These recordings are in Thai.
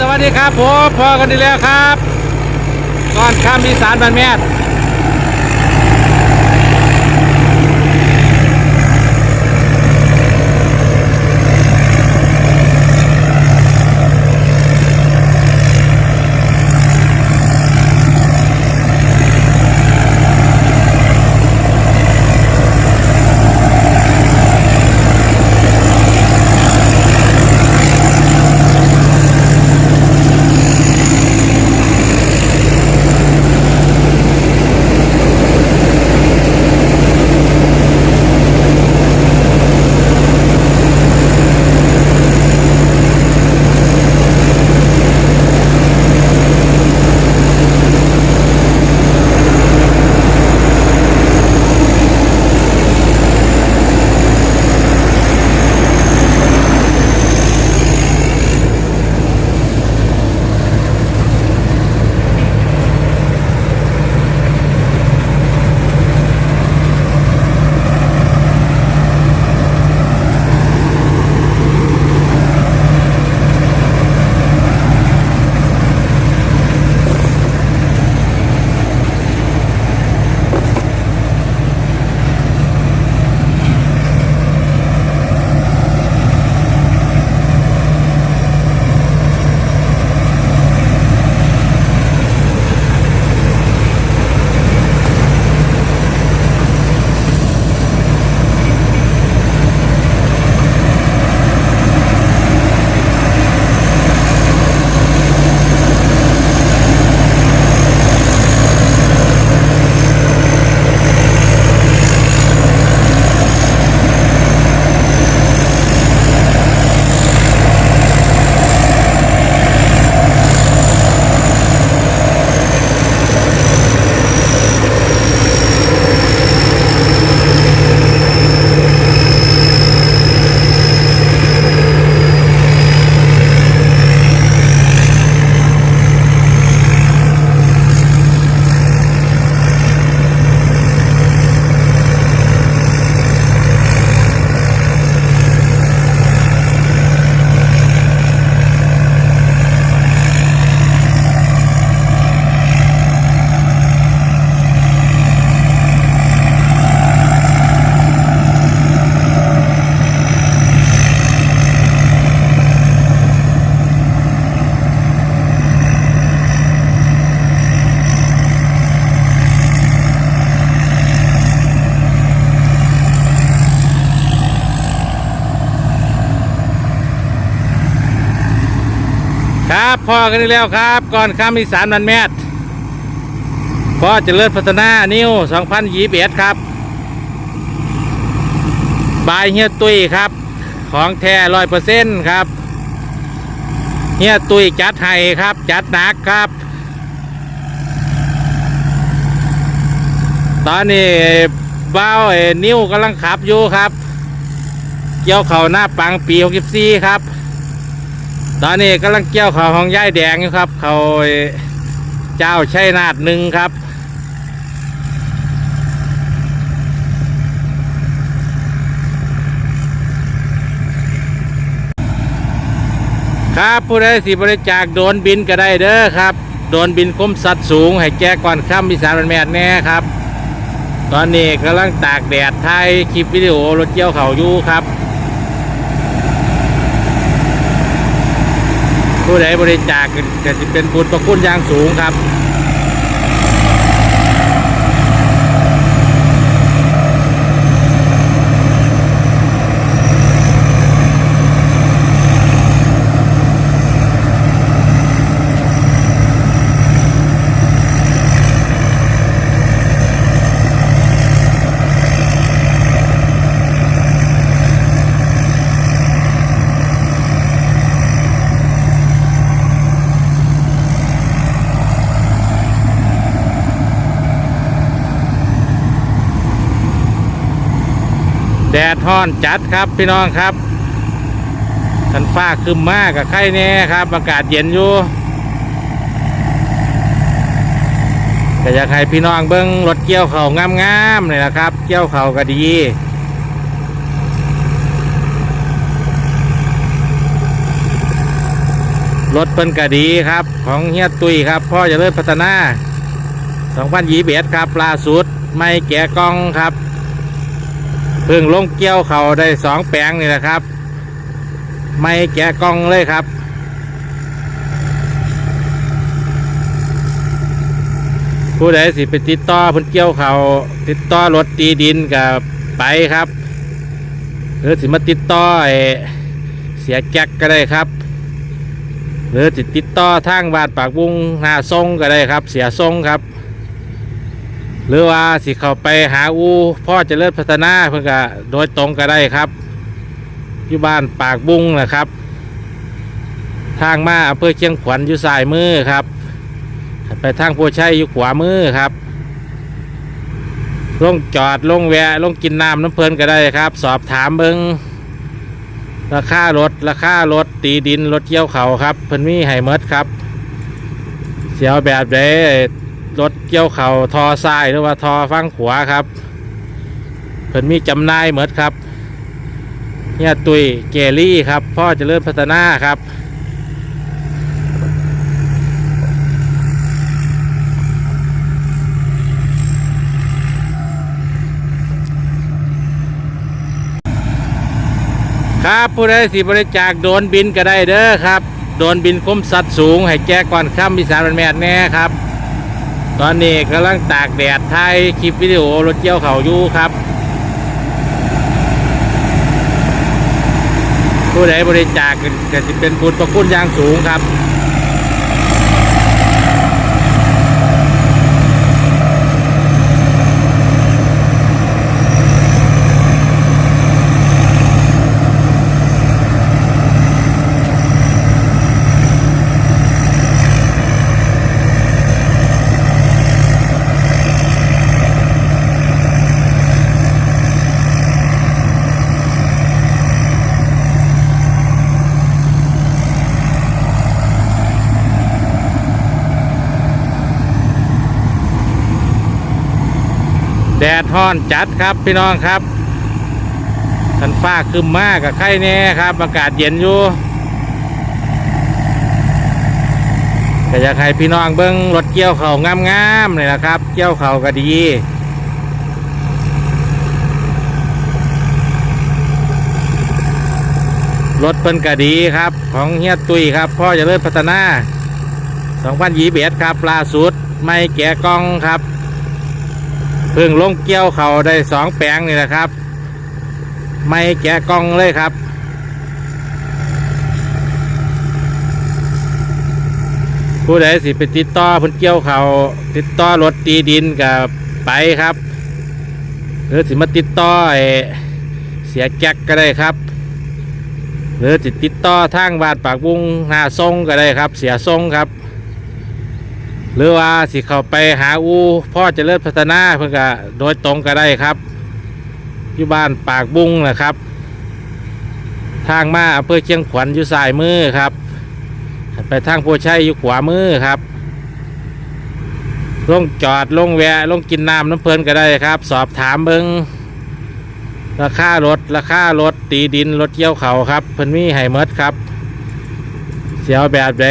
สวัสดีครับผมพอกันดีแล้วครับ ก่อนข้ามอีสานบันแมท ครับพ่อกันดีแล้วครับ ก่อนข้ามอีสานบันแมทพ่อจเจริญพัฒนานิว2021ครับ บายเฮียตุยครับ ของแท้ร้อยเปอร์เซ็นต์ครับเฮียตุยจัดให้ครับ จัดหนักครับ ตอนนี้บ้าวไอ้นิ้วกำลังขับอยู่ครับ เกี่ยวเข่าหน้าปังปี 64 ครับ ตอนนี้กำลังเกี่ยวเขาของย่ายแดงอยู่ครับ เขาเจ้าชัยนาทหนึ่งครับครับผู้ใดสิบริจาคโดนบินก็ได้เด้อครับ โดนบินคมสัตว์สูง ให้แก้ก่อนค่ำมีสารันแมดแน่ครับ ตอนนี้กำลังตากแดดถ่ายคลิปวิดีโอรถเกี่ยวเขาอยู่ครับ ผู้ใดบริจาคก็จะเป็นบุญประคุณอย่างสูงครับ แดดฮ้อนจัดครับพี่น้องครับทันฟ้าคืมมากกับไข่แน่ครับอากาศเย็นอยู่ก็อยากให้พี่น้องเบิ้งรถเกี่ยวเขางามๆเลยนะครับ เกี่ยวเขาก็ดีรถเปิ้นกะดีครับ ของเฮียตุยครับ พ่อจะเริ่พัฒนา 2021 ครับล่าสุด ไม่แกะกล้องครับ เพิ่งลงเกี่ยวเขาได้สองแปลงนี่แหละครับ ไม่แกะกล้องเลยครับ ผู้ใดสิไปติดต่อเพิ่นเกี่ยวเขาติดต่อรถตีดินกับไปครับ หรือสิมาติดต่อไอ้เสียแจ็คก็ได้ครับ หรือสิติดต่อทางบานปากบุ้งหาทรงก็ได้ครับ เสียทรงครับ หรือว่าสิเข้าไปหาอูพ่อจเจริญพัฒนาเพื่นก็โดยตรงก็ได้ครับ อยู่บ้านปากบุ้งนะครับ ทางมาอำเภอเชียงขวัญอยู่สายมือครับ ไปทางโพชัยอยู่ขวามือครับ ลงจอดลงแวะลงกินน้ำน้ำเพลินก็ได้ครับ สอบถามเบิงราคารถราคารถตีดินรถเกี่ยวเขาครับเพิ่นมีไห้เมดครับ เสียวแบบใด รถเกี่ยวเข่าทอซ้ายหรือว่าทอฟังขวาครับเพิ่นมีจำนายเหมดครับเนี่ยตุยเกลี่ครับ พ่อจะเริญพัฒนาครับครับผู้ใดสิบริจาคโดนบินก็ได้เด้อครับ โดนบินคมสัตว์สูง ให้แก้ก่อนค่ำพิสารมันแมดแน่ครับ ตอนนี้กำลังตากแดดถ่ายคลิปวิดีโอรถเกี่ยวเขาอยู่ครับ ผู้ใดบริจาคก็ก็จะเป็นบุญประคุณอย่างสูงครับ ดดฮ้อนจัดครับพี่น้องครับทันฟ้าคืมมากกับไข่แน่ครับ อากาศเย็นอยู่ก็อยากให้พี่น้องเบิ้งรถเกี่ยวเขางามๆเลยนะครับ เกี่ยวเขาก็ดีรถเปิ้นก็ดีครับ ของเฮียตุยครับ พ่อจะเริ่พัฒนา 2021ครับล่าสุด ไม่แกะกล้องครับ เพิ่งลงเกี่ยวเขาได้สองแปลงนี่แหละครับ ไม่แกะกล้องเลยครับ ผู้ใดสิไปติดต่อเพิ่นเกี่ยวเขาติดต่อรถตีดินกับไปครับ หรือสิมาติดต่อเสียแจ็คก็ได้ครับหรือสิติดต่อทางบานปากบุ้งหาทรงก็ได้ครับ เสียทรงครับ หรือว่าสิเข้าไปหาอูพ่อจเจริญพัฒนาเพื่นก็โดยตรงก็ได้ครับ อยู่บ้านปากบุ้งนะครับ ทางมาอำเภอเชียงขวัญอยู่สายมือครับ ไปทางโพชัยอยู่ขวามือครับลงจอดลงแวะลงกินน้ำน้ำเพลินก็ได้ครับ สอบถามเบิงราคารถราคารถตีดินรถเกี่ยวเขาครับ เพิ่นมีไห้เมดครับ เสียวแบบใด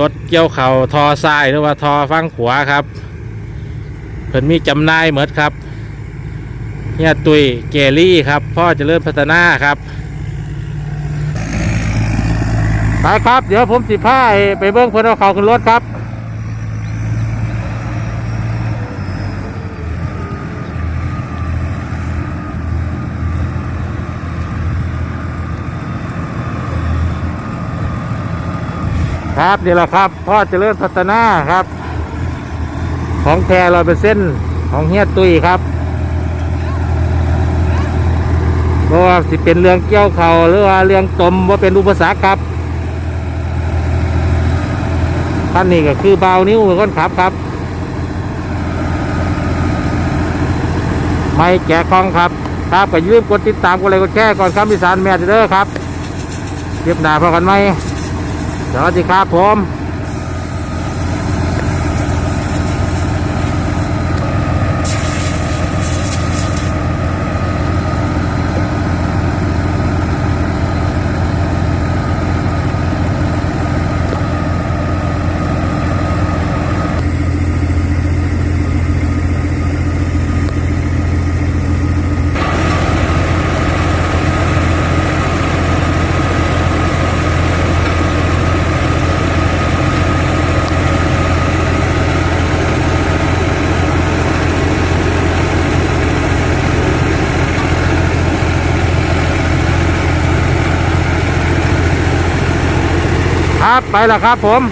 รถเกี่ยวเขาทอซ้ายหรือว่าทอฟังขวาครับ เพิ่นมีจำนายเหมดครับเนี่ยตุยเกลี่ครับ พ่อจะเริ่มพัฒนาครับไปครับ เดี๋ยวผมสิพาไปเบิ้งเพิ่นเอาเขาขึ้นรถครับ ครับนี่แหละครับพ่อเจริญพัฒนาครับ ของแท้ร้อยเปอร์เซ็นต์ของเฮียตุยครับเพราะว่าสิเป็นเรื่องเกี่ยวเขาหรือว่าเรื่องตมว่าเป็นอุปสรรคครับท่านนี้ก็คือเบานิ้วมือคนขับครับ ไม่แกะกล้องครับ ครับก็ยืมกดติดตามกดไลค์กดแชร์ก่อนครับพิสารแม่เด้อครับเรียบหนาพอกันไหม สวัสดีครับผม ครับไปแล้วครับผม